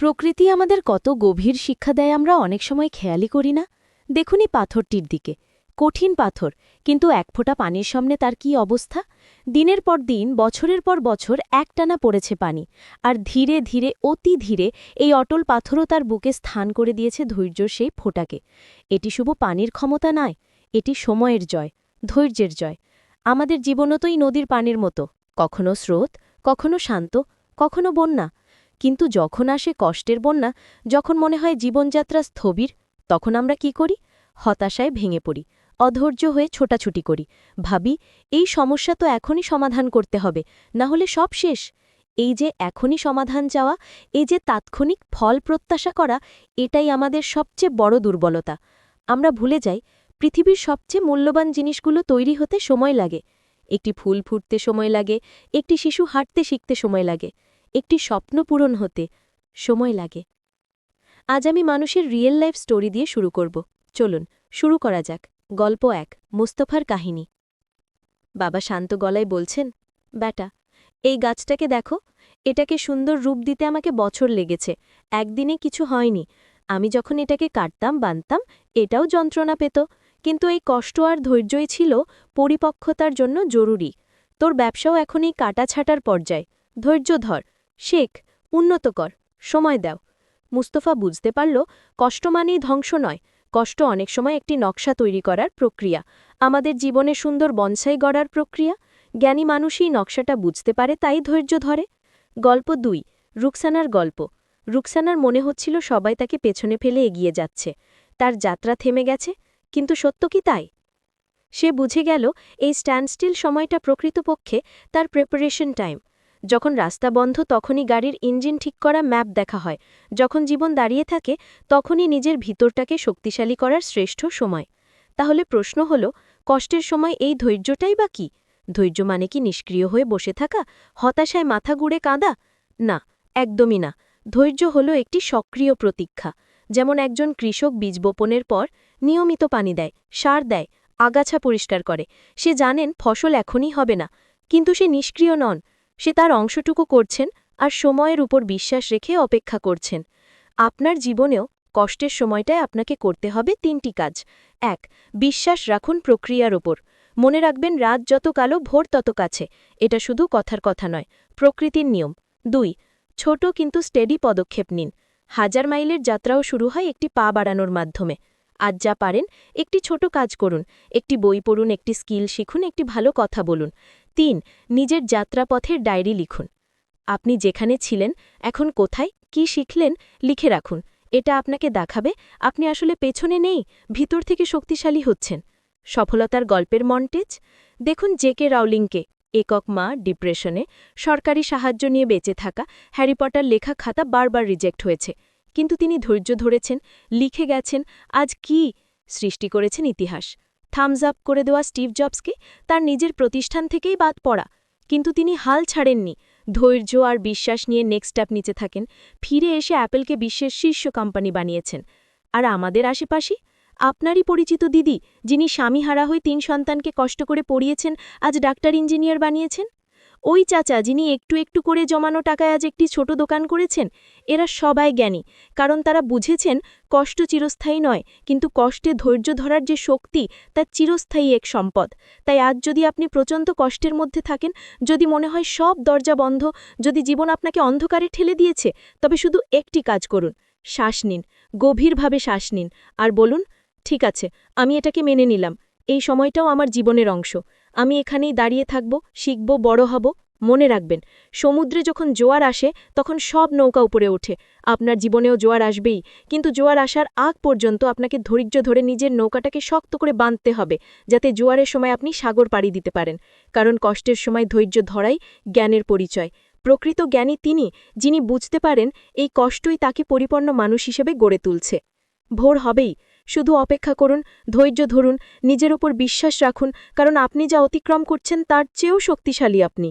প্রকৃতি আমাদের কত গভীর শিক্ষা দেয় আমরা অনেক সময় খেয়ালই করি না। দেখুনি পাথরটির দিকে। কঠিন পাথর, কিন্তু এক ফোঁটা পানির সামনে তার কি অবস্থা? দিনের পর দিন, বছরের পর বছর একটানা পড়েছে পানি, আর ধীরে ধীরে, অতি ধীরে এই অটল পাথরও তার বুকে স্থান করে দিয়েছে ধৈর্যর সেই ফোঁটাকে। এটি শুভ পানির ক্ষমতা নয়, এটি সময়ের জয় ধৈর্যের জয়। আমাদের এই নদীর পানির মতো। কখনো স্রোত, কখনো শান্ত, কখনো বন্যা কিন্তু যখন আসে কষ্টের বন্যা, যখন মনে হয় জীবনযাত্রা স্থবির, তখন আমরা কি করি? হতাশায় ভেঙে পড়ি, অধৈর্য হয়ে ছোটাছুটি করি। ভাবি, এই সমস্যা তো এখনই সমাধান করতে হবে, না হলে সব শেষ। এই যে এখনই সমাধান চাওয়া, এই যে তাৎক্ষণিক ফল প্রত্যাশা করা, এটাই আমাদের সবচেয়ে বড় দুর্বলতা। আমরা ভুলে যাই, পৃথিবীর সবচেয়ে মূল্যবান জিনিসগুলো তৈরি হতে সময় লাগে। একটি ফুল ফুটতে সময় লাগে, একটি শিশু হাঁটতে শিখতে সময় লাগে। একটি স্বপ্ন পূরণ হতে সময় লাগে। আজ আমি মানুষের রিয়েল লাইফ স্টোরি দিয়ে শুরু করব। চলুন, শুরু করা যাক। গল্প এক, মুস্তফার কাহিনী। বাবা শান্ত গলায় বলছেন, ব্যাটা, এই গাছটাকে দেখো। এটাকে সুন্দর রূপ দিতে আমাকে বছর লেগেছে। একদিনে কিছু হয়নি। আমি যখন এটাকে কাটতাম, বানতাম, এটাও যন্ত্রণা পেত। কিন্তু এই কষ্ট আর ধৈর্যই ছিল পরিপক্কতার জন্য জরুরি। তোর ব্যবসাও এখন এই কাটা ছাটার পর্যায়ে। ধৈর্য ধর। শেখ, উন্নত কর, সময় দাও। মুস্তফা বুঝতে পারল, কষ্ট মানেই ধ্বংস নয়, কষ্ট অনেক সময় একটি নকশা তৈরি করার প্রক্রিয়া। আমাদের জীবনে সুন্দর বনসাই গড়ার প্রক্রিয়া? জ্ঞানী মানুষই নকশাটা বুঝতে পারে, তাই ধৈর্য ধরে। গল্প দুই, রুকসানার গল্প। রুকসানার মনে হচ্ছিল সবাই তাকে পেছনে ফেলে এগিয়ে যাচ্ছে। তার যাত্রা থেমে গেছে, কিন্তু সত্য কি তাই? সে বুঝে গেল, এই স্ট্যান্ডস্টিল সময়টা প্রকৃতপক্ষে তার প্রেপারেশন টাইম যখন রাস্তা বন্ধ তখনই গাড়ির ইঞ্জিন ঠিক করা ম্যাপ দেখা হয়। যখন জীবন দাঁড়িয়ে থাকে, তখনই নিজের ভিতরটাকে শক্তিশালী করার শ্রেষ্ঠ সময়। তাহলে প্রশ্ন হল, কষ্টের সময় এই ধৈর্যটাই বা কি? ধৈর্য মানে কি নিষ্ক্রিয় হয়ে বসে থাকা, হতাশায় মাথা গুড়ে কাঁদা? না, একদমই না। ধৈর্য হল একটি সক্রিয় প্রতীক্ষা। যেমন একজন কৃষক বীজ বপনের পর নিয়মিত পানি দেয়, সার দেয়, আগাছা পরিষ্কার করে। সে জানেন ফসল এখনই হবে না, কিন্তু সে নিষ্ক্রিয় নন। সে তার অংশটুকু করছেন আর সময়ের উপর বিশ্বাস রেখে অপেক্ষা করছেন। আপনার জীবনেও কষ্টের সময়টায় আপনাকে করতে হবে তিনটি কাজ। এক, বিশ্বাস রাখুন প্রক্রিয়ার ওপর মনে রাখবেন রাত যত কালো, ভোর তত কাছে। এটা শুধু কথার কথা নয়, প্রকৃতির নিয়ম। দুই, ছোট কিন্তু স্টেডি পদক্ষেপ নিন। হাজার মাইলের যাত্রাও শুরু হয় একটি পা বাড়ানোর মাধ্যমে। আজ যা পারেন, একটি ছোট কাজ করুন। একটি বই পড়ুন, একটি স্কিল শিখুন, একটি ভালো কথা বলুন। তিন, নিজের যাত্রাপথের ডায়েরি লিখুন। আপনি যেখানে ছিলেন, এখন কোথায়, কি শিখলেন, লিখে রাখুন। এটা আপনাকে দেখাবে, আপনি আসলে পেছনে নেই, ভিতর থেকে শক্তিশালী হচ্ছেন। সফলতার গল্পের মন্টেজ? দেখুন জে কে রাউলিংকে, একক মা, ডিপ্রেশনে, সরকারি সাহায্য নিয়ে বেঁচে থাকা, হ্যারি পটার লেখা খাতা বারবার রিজেক্ট হয়েছে। কিন্তু তিনি ধৈর্য ধরেছেন, লিখে গেছেন, আজ কি সৃষ্টি করেছেন ইতিহাস। থামস আপ করে দেওয়া স্টিভ জবসকে তার নিজের প্রতিষ্ঠান থেকেই বাদ পড়া। কিন্তু তিনি হাল ছাড়েননি। ধৈর্য আর বিশ্বাস নিয়ে নেক্সট স্টেপ নিচে থাকেন। ফিরে এসে অ্যাপেলকে বিশ্বের শীর্ষ কোম্পানি বানিয়েছেন। আর আমাদের আশেপাশে? আপনারই পরিচিত দিদি, যিনি স্বামীহারা হয়ে তিন সন্তানকে কষ্ট করে পড়িয়েছেন, আজ ডাক্তার ইঞ্জিনিয়ার বানিয়েছেন? ওই চাচা যিনি একটু একটু করে জমানো টাকায় আজ একটি ছোট দোকান করেছেন, এরা সবাই জ্ঞানী, কারণ তারা বুঝেছেন কষ্ট চিরস্থায়ী নয়, কিন্তু কষ্টে ধৈর্য ধরার যে শক্তি, তা চিরস্থায়ী এক সম্পদ। তাই আজ যদি আপনি প্রচণ্ড কষ্টের মধ্যে থাকেন, যদি মনে হয় সব দরজা বন্ধ, যদি জীবন আপনাকে অন্ধকারে ঠেলে দিয়েছে, তবে শুধু একটি কাজ করুন, শ্বাস নিন, গভীরভাবে শ্বাস নিন, আর বলুন, ঠিক আছে, আমি এটাকে মেনে নিলাম, এই সময়টাও আমার জীবনের অংশ। আমি এখানেই দাঁড়িয়ে থাকব, শিখব, বড় হব, মনে রাখবেন। সমুদ্রে যখন জোয়ার আসে, তখন সব নৌকা উপরে ওঠে। আপনার জীবনেও জোয়ার আসবেই, কিন্তু জোয়ার আসার আগ পর্যন্ত আপনাকে ধৈর্য ধরে নিজের নৌকাটাকে শক্ত করে বাঁধতে হবে, যাতে জোয়ারের সময় আপনি সাগর পাড়ি দিতে পারেন। কারণ কষ্টের সময় ধৈর্য ধরাই জ্ঞানের পরিচয়। প্রকৃত জ্ঞানী তিনি, যিনি বুঝতে পারেন এই কষ্টই তাকে পরিপূর্ণ মানুষ হিসেবে গড়ে তুলছে। ভোর হবেই শুধু অপেক্ষা করুন, ধৈর্য ধরুন, নিজের ওপর বিশ্বাস রাখুন, কারণ আপনি যা অতিক্রম করছেন তার চেয়েও শক্তিশালী আপনি।